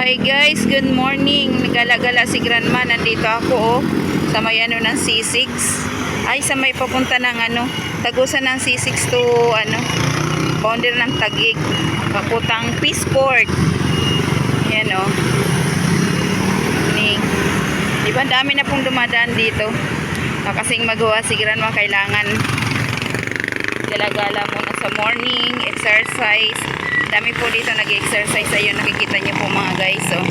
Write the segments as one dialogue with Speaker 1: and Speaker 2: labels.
Speaker 1: Hi guys, good morning. Nagala-gala si Grandma. Nandito ako oh, sa may ano ng C6. Ay, sa may papunta ng ano, tagusan ng C6 to ano, boundary ng Tagig. Paputang Peaceport. Yan oh. Ni, di ba dami na pong dumadaan dito. Ah, Kasing magawa si Grandma kailangan gala-gala muna sa morning, exercise. Dami po dito nag-exercise. Ayun, nakikita niyo po mga guys. Oh.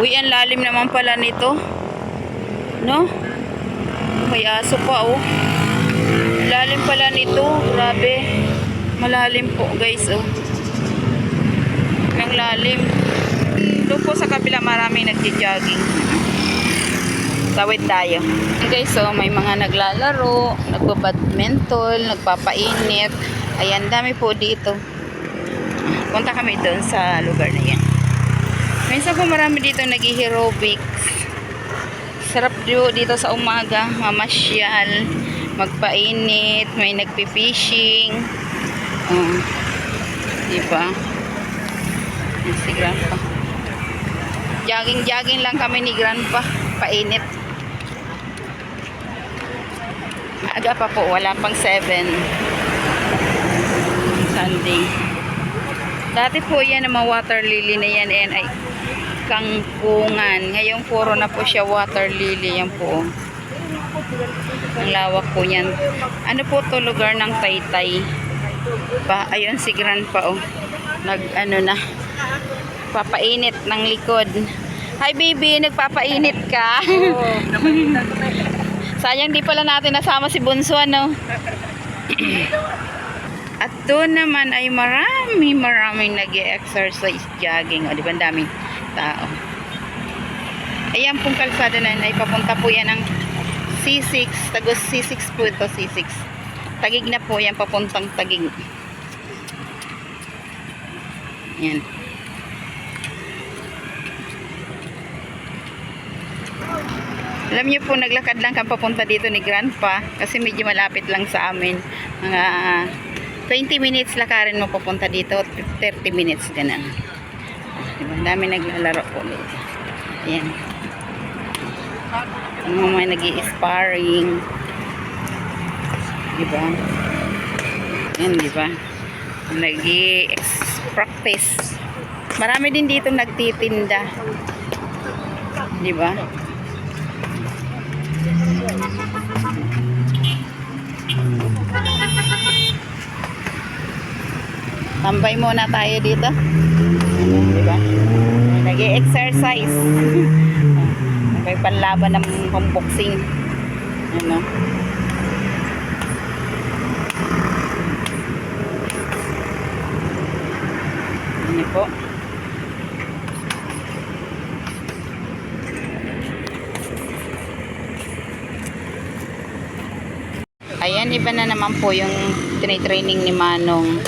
Speaker 1: Uy, ang lalim naman pala nito. No? May aso pa, oh. Lalim pala nito. Grabe. Malalim po, guys, oh. Ang lalim. Doon po sa kabila marami nagja-jogging. Tawid tayo. Guys, so may mga naglalaro, nagbabadminton, nagpapainit. Ayan, dami po dito. Punta kami doon sa lugar na yan. Minsan po marami dito nag-aerobics. Sarap dito sa umaga, mamasyal, magpainit, may nagpi-fishing. Oh. Diba? Si Grandpa. Jogging-jogging lang kami ni Grandpa. Painit. Aga pa po, wala pang 7. Sunday. Dati po yan ang mga water lily na yan and ay kangkungan. Ngayon puro na po siya water lily. Yan po. Ang lawak po yan. Ano po to lugar ng taytay? Pa, ayun si Grandpa oh. Nag ano na. Papainit ng likod. Hi baby, nagpapainit ka. Sayang di pala natin nasama si Bunso ano. At doon naman ay marami maraming nag exercise jogging. O, di ba ang daming tao. Ayan pong kalsada na yun ay papunta po yan ng C6. Tagos C6 po ito, C6. Tagig na po yan, papuntang tagig. Yan. Alam niyo po, naglakad lang kami papunta dito ni Grandpa kasi medyo malapit lang sa amin. Mga 20 minutes lakarin mo papunta dito, 30 minutes ganun. Diba? Dami naglalaro po dito. Ayan. Ang mga may nag sparring Diba? Yan, diba? nag practice Marami din dito nagtitinda. Diba? Tambay muna tayo dito. Ayan, di ba? Nag-exercise. May panlaban ng pamboxing. Ano? Ano po? Ayan, iba na naman po yung tinitraining ni Manong.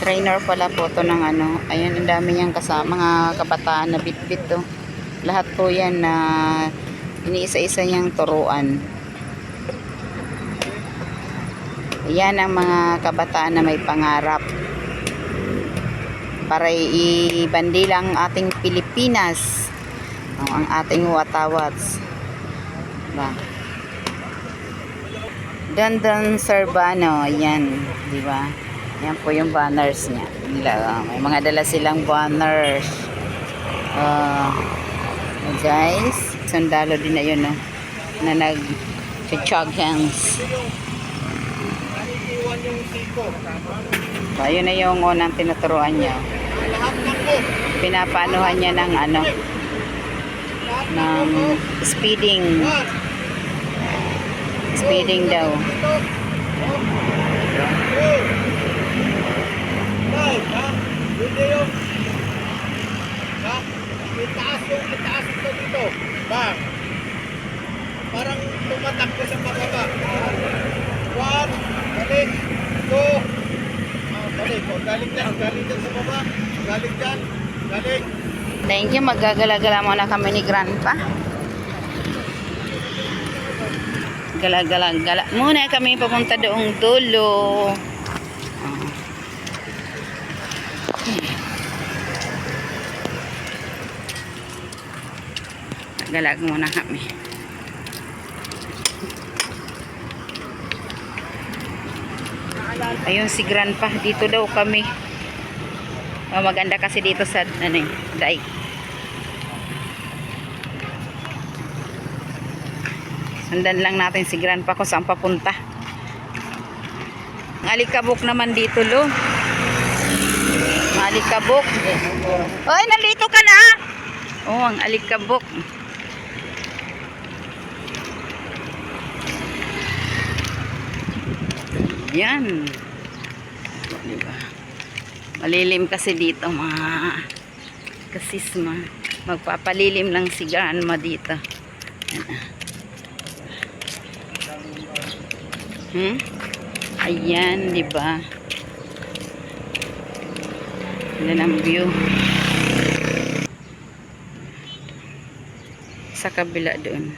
Speaker 1: Trainer pala po to ng ano. Ayan, ang dami niyang kasama, mga kabataan na bit-bit to. Lahat po yan na iniisa-isa niyang turuan. Ayan ang mga kabataan na may pangarap. Para ibandilang ating Pilipinas. O, ang ating watawats. Diba? Dandan Serbano, yan, di ba? Yan po yung banners niya. Nila, may mga dala silang banners. Uh, guys, sundalo din na yun, no? Na nag chug hands. So, yun na yung unang tinuturuan niya. Pinapaanuhan niya ng ano, ng speeding speeding daw.
Speaker 2: Itaas yung itaas ito dito. Bang. Parang tumatakbo sa pababa. One, balik, two, balik. O, galing dyan, sa baba. Galing dyan.
Speaker 1: Thank you. Magagala-gala muna kami ni Grandpa. Gala-gala-gala. Muna kami papunta doong dulo. Galag muna kami. Ayun si Grandpa. Dito daw kami. Oh, maganda kasi dito sa ano, eh, daig. Sundan lang natin si Grandpa kung saan papunta. Ang alikabok naman dito, lo. Alikabok. Oy, nandito ka na! Oh, ang alikabok. Yan. Malilim kasi dito, mga kasisma. Magpapalilim lang si grandma dito. Hmm? Ayan, di ba? Yan ang view. Sa kabila doon.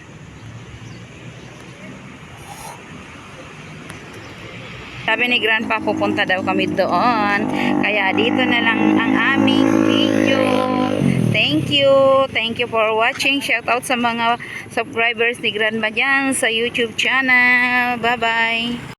Speaker 1: Sabi ni Grandpa, pupunta daw kami doon. Kaya dito na lang ang aming video. Thank you. Thank you for watching. Shout out sa mga subscribers ni Grandma dyan sa YouTube channel. Bye-bye.